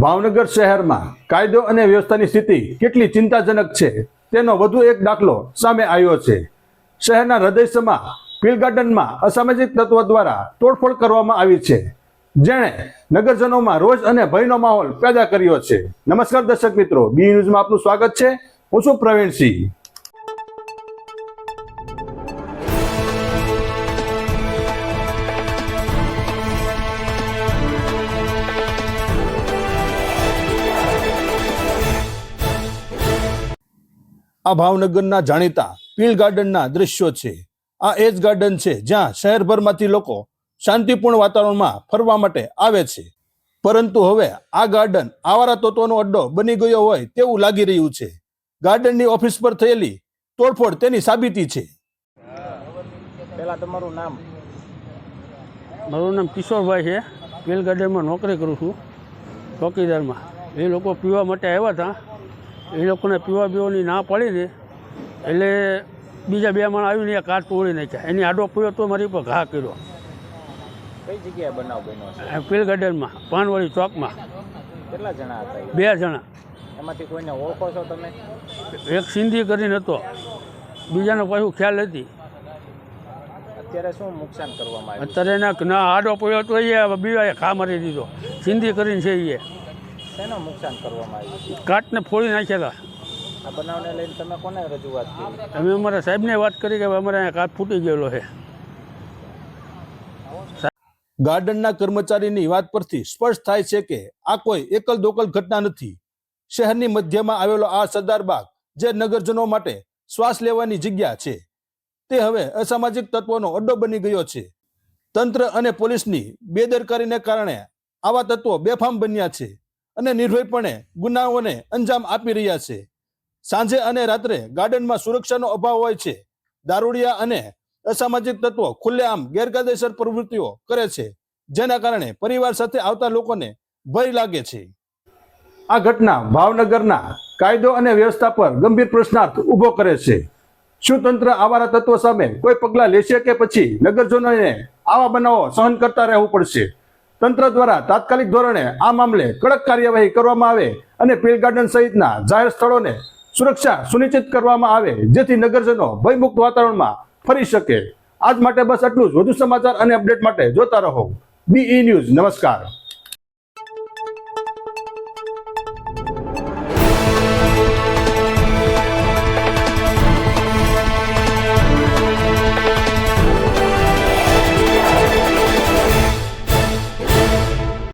ભાવનગર શહેરમાં કાયદો અને વ્યવસ્થાની સ્થિતિ કેટલી ચિંતાજનક છે તેનો વધુ એક દાખલો સામે આવ્યો છે. શહેરના હૃદયસમાં પીલ ગાર્ડનમાં અસામાજિક તત્વો દ્વારા તોડફોડ કરવામાં આવી છે. જેણે નગરજનોમાં રોજ અને ભયનો માહોલ પેદા કર્યો છે. નમસ્કાર દર્શક મિત્રો, બી ન્યૂઝમાં આપનું સ્વાગત છે. હું છું પ્રવીણસિંહ. આ ભાવનગરના જાણીતા પીલ ગાર્ડનના દ્રશ્યો છે. આ એ જ ગાર્ડન છે જ્યાં શહેરભરમાંથી લોકો શાંતિપૂર્ણ વાતાવરણમાં ફરવા માટે આવે છે. પરંતુ હવે આ ગાર્ડન આવારા તત્વોનો અડ્ડો બની ગયો હોય તેવું લાગી રહ્યું છે. ગાર્ડનની ઓફિસ પર થયેલી તોડફોડ તેની સાબિતી છે. પહેલા તમારું નામ? મારું નામ કિશોરભાઈ છે. પીલ ગાર્ડનમાં નોકરી કરું છું ચોકીદારમાં. એ લોકો પીવા માટે આવ્યા હતા. એ લોકોને પીવા પીવાની ના પડી ને એટલે બીજા બે માણસ આવીને એ કાર તોડી નાખ્યા. એની આડો પીવો તો મારી પર ઘા કર્યો. કઈ જગ્યાએ બનાવ બન્યો છે? ગાર્ડનમાં પાનવાડી ચોકમાં. કેટલા જણા હતા બે જણા. એમાંથી કોઈને ઓળખો છો તમે? એક સિંધી કરીને હતો. બીજાનો પાછું ખ્યાલ હતી અત્યારે શું નુકસાન કરવામાં આવ્યું અત્યારે ના આડો પડ્યો તો એ બીવાએ ખા મારી દીધો. સિંધી કરીને છે એ. શેનું નુકસાન કરવામાં આવ્યું કાટને ફોડી નાખેલા આ બનાવને લઈને તમે કોને રજૂઆત કરી? અમે અમારા સાહેબને વાત કરી કે અમારે અહીંયા કાટ ફૂટી ગયેલો છે. ગાર્ડનના કર્મચારીની વાત પરથી સ્પષ્ટ થાય છે કે આ કોઈ એકલ દોકલ ઘટના નથી. શહેરની મધ્યમાં આવેલો આ સરદાર બાગ જે નગરજનો માટે શ્વાસ લેવાની જગ્યા છે. તે હવે અસામાજિક તત્વોનો અડ્ડો બની ગયો છે. તંત્ર અને પોલીસની બેદરકારીને કારણે આવા તત્વો બેફામ બન્યા છે. અને નિર્ભયપણે ગુનાઓને અંજામ આપી રહ્યા છે. સાંજે અને રાત્રે ગાર્ડનમાં સુરક્ષાનો અભાવ હોય છે. દારૂડિયા અને અસામાજિક તત્વો ખુલ્લેઆમ ગેરકાયદેસર પ્રવૃત્તિઓ કરે છે, જેના કારણે પરિવાર સાથે આવતા લોકોને ભય લાગે છે. આ ઘટના ભાવનગરના કાયદો અને વ્યવસ્થા પર ગંભીર પ્રશ્નાર્થ ઊભો કરે છે. શું તંત્ર આવારા તત્વો સામે કોઈ પગલાં લેશે કે પછી નગરજનોને આવા બનાવો સહન કરતા રહેવું પડશે? તંત્ર દ્વારા તાત્કાલિક ધોરણે આ મામલે કડક કાર્યવાહી કરવામાં આવે અને પીલ ગાર્ડન સહિતના જાહેર સ્થળોને સુરક્ષા સુનિશ્ચિત કરવામાં આવે, જેથી નગરજનો ભયમુક્ત વાતાવરણમાં ફરી શકે. આજ માટે બસ આટલું જ. વધુ સમાચાર અને અપડેટ માટે જોતા રહો. બીઈ ન્યૂઝ નમસ્કાર.